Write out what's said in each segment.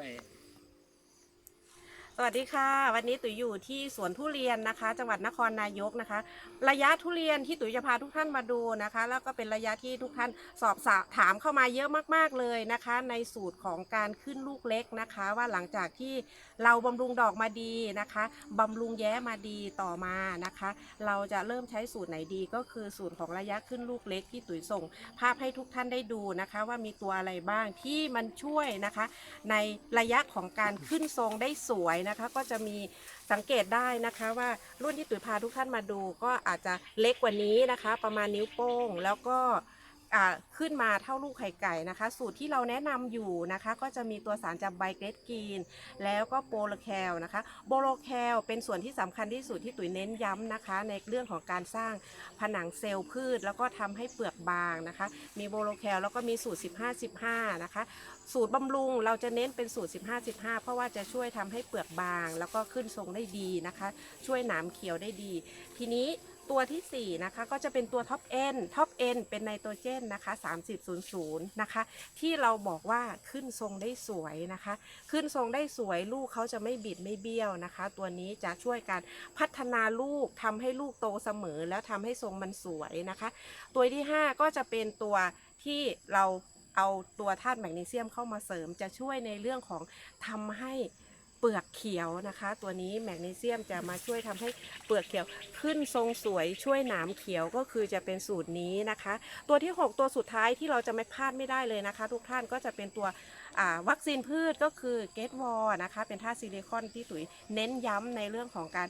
ไปส วัสดีค่ะ วันนี้ตุ๋ยอยู่ที่สวนทุเรียนนะคะ จังหวัดนครนายกนะคะ ระยะทุเรียนที่ตุ๋ยจะพาทุกท่านมาดูนะคะ แล้วก็เป็นระยะที่ทุกท่านสอบถามเข้ามาเยอะมาก ๆเลยนะคะ ในสูตรของการขึ้นลูกเล็กนะคะ ว่าหลังจากที่เราบำรุงดอกมาดีนะคะบำรุงแย้มาดีต่อมานะคะ เราจะเริ่มใช้สูตรไหนดีก็คือสูตรของระยะขึ้นลูกเล็กที่ตุ๋ยส่ง ภาพให้ทุกท่านได้ดูนะคะ ว่ามีตัวอะไรบ้างที่มันช่วยนะคะ ในระยะของการขึ้นทรงได้สวยนะะคะ ก็จะมีสังเกตได้นะคะ ว่ารุ่นที่ตุ๋ยพาทุกท่านมาดูก็อาจจะเล็กกว่านี้นะคะ ประมาณนิ้วโป้งแล้วก็ ขึ้นมาเท่าลูกไข่ไก่นะคะ สูตรที่เราแนะนำอยู่นะคะ ก็จะมีตัวสารจากไบเกรดกีน แล้วก็โปโลแคลนะคะโบโลแคลเป็นส่วนที่สำคัญที่สุดที่ตุ๋ยเน้นย้ำนะคะ ในเรื่องของการสร้างผนังเซลล์พืช แล้วก็ทำให้เปลือกบางนะคะ มีโบโลแคลแล้วก็มีสูตร 15-15 นะคะ สูตรบำรุงเราจะเน้นเป็นสูตร 15-15 เพราะว่าจะช่วยทำให้เปลือกบาง แล้วก็ขึ้นทรงได้ดีนะคะ ช่วยหนามเขียวได้ดี ทีนี้ ตัวทีสี่ 4 นะคะ ก็จะเป็นตัวท็อปเอ็นท็อปเอ็นเป็นไนโตรเจนนะคะ 3000 นะคะ ที่เราบอกว่าขึ้นทรงได้สวยนะคะ ขึ้นทรงได้สวยลูกเขาจะไม่บิดไม่เบี้ยวนะคะ ตัวนี้จะช่วยการพัฒนาลูกทำให้ลูกโตเสมอ แล้วทำให้ทรงมันสวยนะคะ ตัวที่ 5 ก็จะเป็นตัวที่เราเอาตัวธาตุแมกนีเซียมเข้ามาเสริมจะช่วยในเรื่องของทำให้ เปลือกเขียวนะคะ ตัวนี้แมกนีเซียมจะมาช่วยทำให้เปลือกเขียวขึ้นทรงสวยช่วยหนามเขียวก็คือจะเป็นสูตรนี้นะคะ ตัวที่ 6 ตัวสุดท้ายที่เราจะไม่พลาดไม่ได้เลยนะคะ ทุกท่านก็จะเป็นตัววัคซีนพืชก็คือเกตวอลนะคะ เป็นธาตุซิลิคอนที่ตุ๋ยเน้นย้ำในเรื่องของการ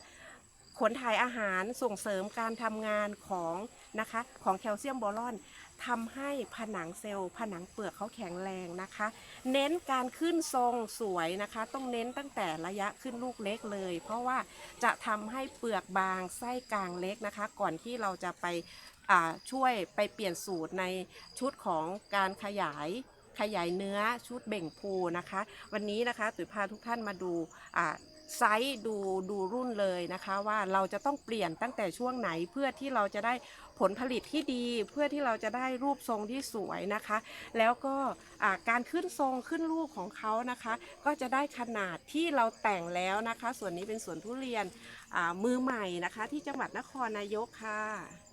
ขนถ่ายอาหารส่งเสริมการทำงานของนะคะของแคลเซียมบอรอนทำให้ผนังเซลล์ ผนังเปลือกเขาแข็งแรงนะคะ เน้นการขึ้นทรงสวยนะคะ ต้องเน้นตั้งแต่ระยะขึ้นลูกเล็กเลย เพราะว่าจะทำให้เปลือกบางไส้กลางเล็กนะคะ ก่อนที่เราจะไปอ่าช่วยไปเปลี่ยนสูตรในชุดของการขยายขยายเนื้อชุดเบ่งพูนะคะ วันนี้นะคะตุ๋ยพาทุกท่านมาดูอ่า ไซส์ดูดูรุ่นเลยนะคะว่าเราจะต้องเปลี่ยนตั้งแต่ช่วงไหนเพื่อที่เราจะได้ผลผลิตที่ดีเพื่อที่เราจะได้รูปทรงที่สวยนะคะ แล้วก็การขึ้นทรงขึ้นรูปของเขานะคะ ก็จะได้ขนาดที่เราแต่งแล้วนะคะ ส่วนนี้เป็นสวนทุเรียนมือใหม่นะคะ ที่จังหวัดนครนายกค่ะ